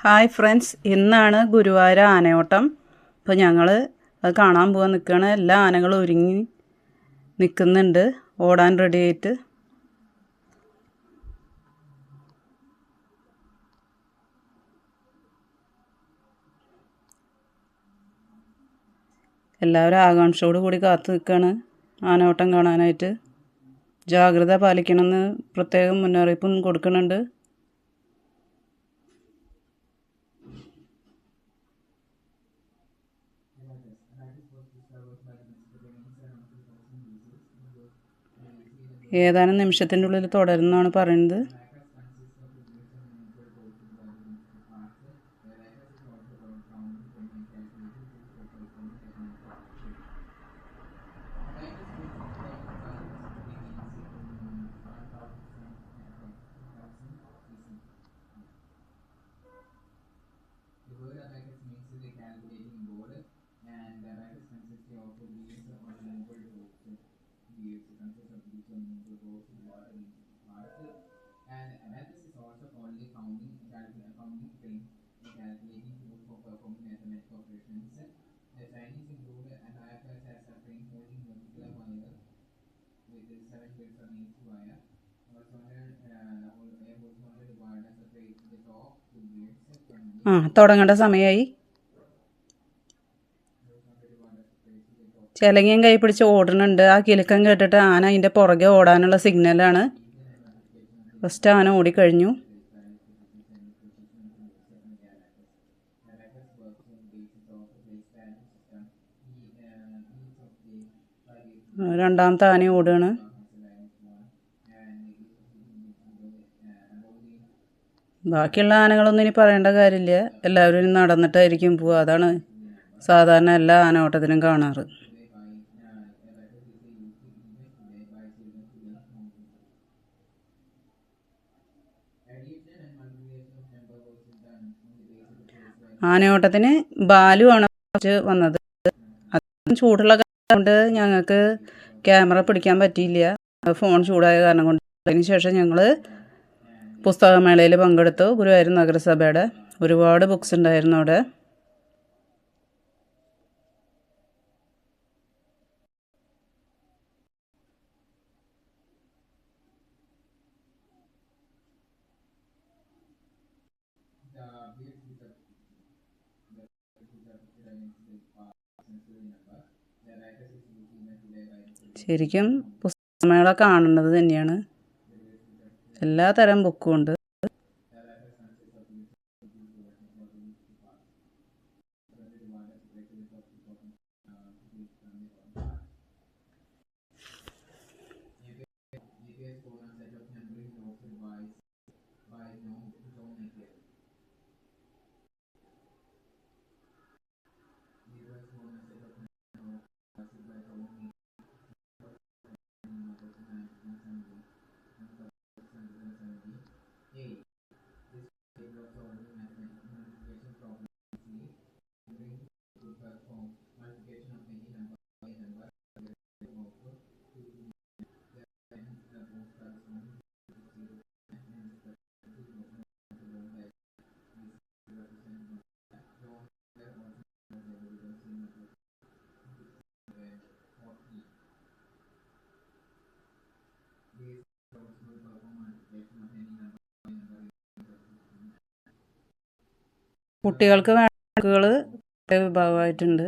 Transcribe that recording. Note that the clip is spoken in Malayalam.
ഹായ് ഫ്രണ്ട്സ് ഇന്നാണ് ഗുരുവായൂർ ആനയോട്ടം. അപ്പോൾ ഞങ്ങൾ അത് കാണാൻ പോകാൻ നിൽക്കുകയാണ് എല്ലാ ആനകളും ഒരുങ്ങി നിൽക്കുന്നുണ്ട് ഓടാൻ റെഡി ആയിട്ട്. എല്ലാവരും ആകാംക്ഷയോട് കൂടി കാത്തു നിൽക്കുകയാണ് ആനയോട്ടം കാണാനായിട്ട്. ജാഗ്രത പാലിക്കണമെന്ന് പ്രത്യേകം മുന്നറിയിപ്പും കൊടുക്കുന്നുണ്ട്. ഏതാനും നിമിഷത്തിന്റെ ഉള്ളിൽ തുടരുന്നാണ് പറയുന്നത്. Boards with water in parts. And analysis is also called the counting counting frame, a calculating tool for performing mathematical operations. The Chinese include abacus as a frame holding vertical wire with the seven bits on each wire. ആ തുടങ്ങേണ്ട the whole a horizontal divider separates the top two bits from the ആ തുടങ്ങേണ്ട സമയമായി ചിലങ്ങയും കൈ പിടിച്ച് ഓടുന്നുണ്ട്. ആ കിലുക്കം കേട്ടിട്ട് ആന അതിന്റെ പുറകെ ഓടാനുള്ള സിഗ്നലാണ്. ഫസ്റ്റ് ആന ഓടിക്കഴിഞ്ഞു. രണ്ടാമത്തെ ആന ഓടുകയാണ്. ബാക്കിയുള്ള ആനകളൊന്നും ഇനി പറയേണ്ട കാര്യമില്ല. എല്ലാവരും നടന്നിട്ടായിരിക്കും പോവുക. അതാണ് സാധാരണ എല്ലാ ആനയോട്ടത്തിനും കാണാറ്. ആനയോട്ടത്തിന് ബാലുവാണ് കുറച്ച് വന്നത്. അത് ചൂടുള്ള കാരണം കൊണ്ട് ഞങ്ങൾക്ക് ക്യാമറ പിടിക്കാൻ പറ്റിയില്ല. ഫോൺ ചൂടായ കാരണം കൊണ്ട്. അതിന് ശേഷം ഞങ്ങൾ പുസ്തകമേളയിൽ പങ്കെടുത്തു. ഗുരുവായൂർ നഗരസഭയുടെ ഒരുപാട് ബുക്സ് ഉണ്ടായിരുന്നു അവിടെ. ശരിക്കും പുസ്തകമേള കാണേണ്ടത് തന്നെയാണ്. എല്ലാ തരം ബുക്കും ഉണ്ട്. mm കുട്ടികൾക്ക് വേണ്ട ബുക്കുകൾ വിഭാഗമായിട്ടുണ്ട്